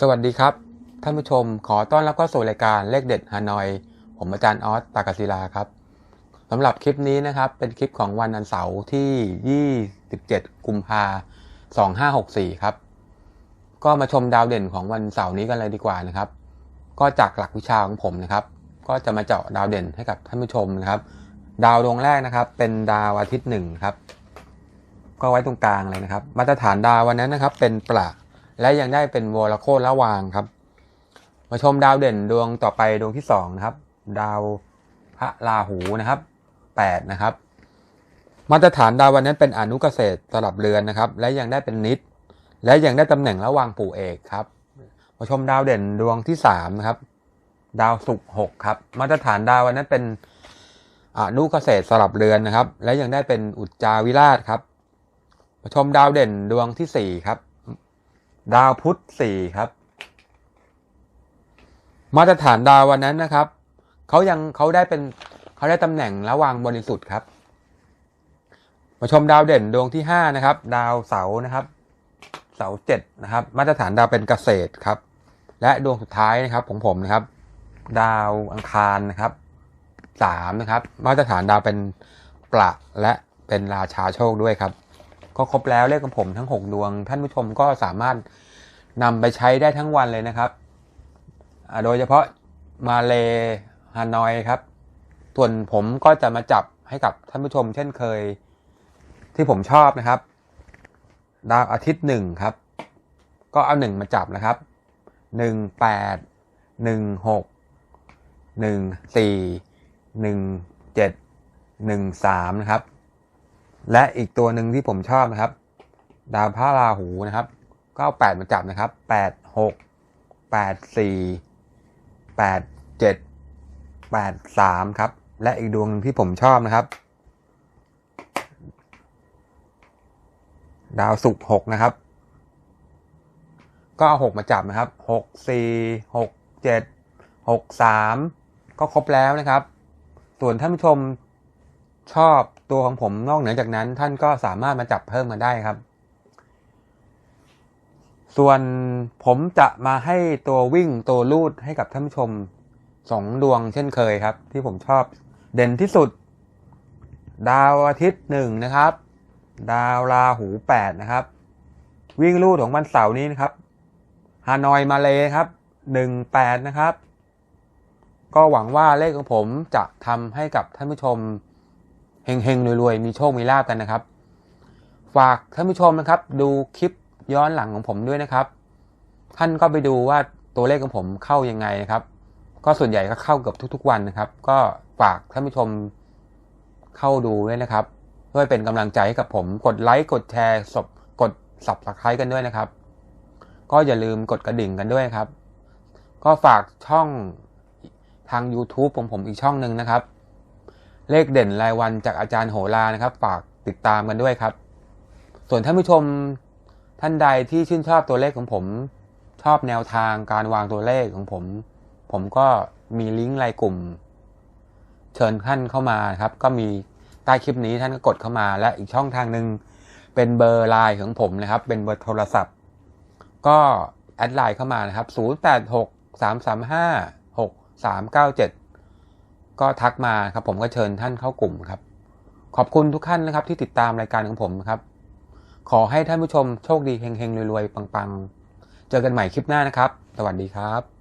สวัสดีครับ ท่านผู้ชมขอต้อนรับเข้าสู่รายการเลขเด็ดฮานอย ผมอาจารย์ออสตากศิลาครับสำหรับคลิปนี้นะครับ เป็นคลิปของวันอันเสาร์ที่ 27 กุมภา2564 ครับ ก็มาชมดาวเด่นของวันเสาร์นี้กันเลยดีกว่านะครับ ก็จากหลักวิชาของผมนะครับ ก็จะมาเจาะดาวเด่นให้กับท่านผู้ชมนะครับ ดาวดวงแรกนะครับ เป็นดาวอาทิตย์หนึ่งครับ ก็ไว้ตรงกลางเลยนะครับ มาตรฐานดาววันนั้นนะครับ เป็นประ และยังได้เป็นวอลโคตระวางครับ มาชมดาวเด่นดวงต่อไปดวงที่สองนะครับ ดาวพระราหูนะครับแปดนะครับ มาตรฐานดาววันนั้นเป็นอนุเกษตรสลับเรือนนะครับ และยังได้เป็นนิด และยังได้ตำแหน่งระหว่างปู่เอกครับ มาชมดาวเด่นดวงที่สามนะครับ ดาวศุกร์หกครับ มาตรฐานดาววันนั้นเป็นอนุเกษตรสลับเรือนนะครับ และยังได้เป็นอุจจาวิราชครับ มาชมดาวเด่นดวงที่สี่ครับ ดาวพุธสี่ครับ มาตรฐานดาววันนั้นนะครับเขายังเขาได้เป็นเขาได้ตำแหน่งระวางบริสุทธิ์ครับ มาชมดาวเด่นดวงที่ห้านะครับ ดาวเสาร์นะครับ เสาร์เจ็ดนะครับ มาตรฐานดาวเป็นเกษตรครับ และดวงสุดท้ายนะครับของผมนะครับ ดาวอังคารนะครับสามนะครับ มาตรฐานดาวเป็นประและเป็นราชาโชคด้วยครับ ก็ครบแล้วเลขของผมทั้ง 6 ดวง ท่านผู้ชมก็สามารถนำไปใช้ได้ทั้งวันเลยนะครับ โดยเฉพาะมาเลฮานอยครับ ส่วนผมก็จะมาจับให้กับท่านผู้ชม เช่นเคย ที่ผมชอบนะครับ ดาวอาทิตย์หนึ่งครับ ก็เอาหนึ่งมาจับนะครับหนึ่งแปดหนึ่งหกหนึ่งสี่หนึ่งเจ็ดหนึ่งสามนะครับ และอีกตัวหนึ่งที่ผมชอบนะครับ ดาวพระราหูนะครับก็เอาแปดมาจับนะครับแปดหกแปดสี่แปดเจ็ดแปดสามครับ และอีกดวงหนึ่งที่ผมชอบนะครับ ดาวศุกร์หกนะครับ ก็เอาหกมาจับนะครับหกสี่หกเจ็ดหกสามก็ครบแล้วนะครับ ส่วนท่านผู้ชมชอบ ตัวของผมนอกเหนือจากนั้น ท่านก็สามารถมาจับเพิ่มมาได้ครับ ส่วนผมจะมาให้ตัววิ่งตัวลูดให้กับท่านผู้ชมสองดวงเช่นเคยครับ ที่ผมชอบเด่นที่สุด ดาวอาทิตย์หนึ่งนะครับ ดาวราหูแปดนะครับ วิ่งลูดของวันเสาร์นี้นะครับฮานอยมาเลยครับหนึ่งแปดนะครับ ก็หวังว่าเลขของผมจะทำให้กับท่านผู้ชม เฮงๆรวยๆมีโชคมีลาบกันนะครับ ฝากท่านผู้ชมนะครับ ดูคลิปย้อนหลังของผมด้วยนะครับ ท่านก็ไปดูว่าตัวเลขของผมเข้ายังไงนะครับ ก็ส่วนใหญ่ก็เข้าเกับทุกๆวันนะครับ ก็ฝากท่านผู้ชมเข้าดูด้วยนะครับ เพื่อเป็นกำลังใจให้กับผม กดไลค์กดแชร์สบกด subscribe กันด้วยนะครับ ก็อย่าลืมกดกระดิ่งกันด้วยครับ ก็ฝากช่องทาง YouTube ของผมอีกช่องหนึ่งนะครับ เลขเด่นรายวันจากอาจารย์โหรานะครับ ฝากติดตามกันด้วยครับ ส่วนท่านผู้ชมท่านใดที่ชื่นชอบตัวเลขของผม ชอบแนวทางการวางตัวเลขของผม ผมก็มีลิงก์รายกลุ่ม เชิญท่านเข้ามาครับ ก็มีใต้คลิปนี้ท่านก็กดเข้ามา และอีกช่องทางหนึ่งเป็นเบอร์ไลน์ของผมนะครับ เป็นเบอร์โทรศัพท์ ก็แอดไลน์เข้ามานะครับ 086 335 6397 ก็ทักมาครับ ผมก็เชิญท่านเข้ากลุ่มครับ ขอบคุณทุกท่านนะครับ ที่ติดตามรายการของผมครับ ขอให้ท่านผู้ชมโชคดีเฮงๆรวยๆปังๆ เจอกันใหม่คลิปหน้านะครับ สวัสดีครับ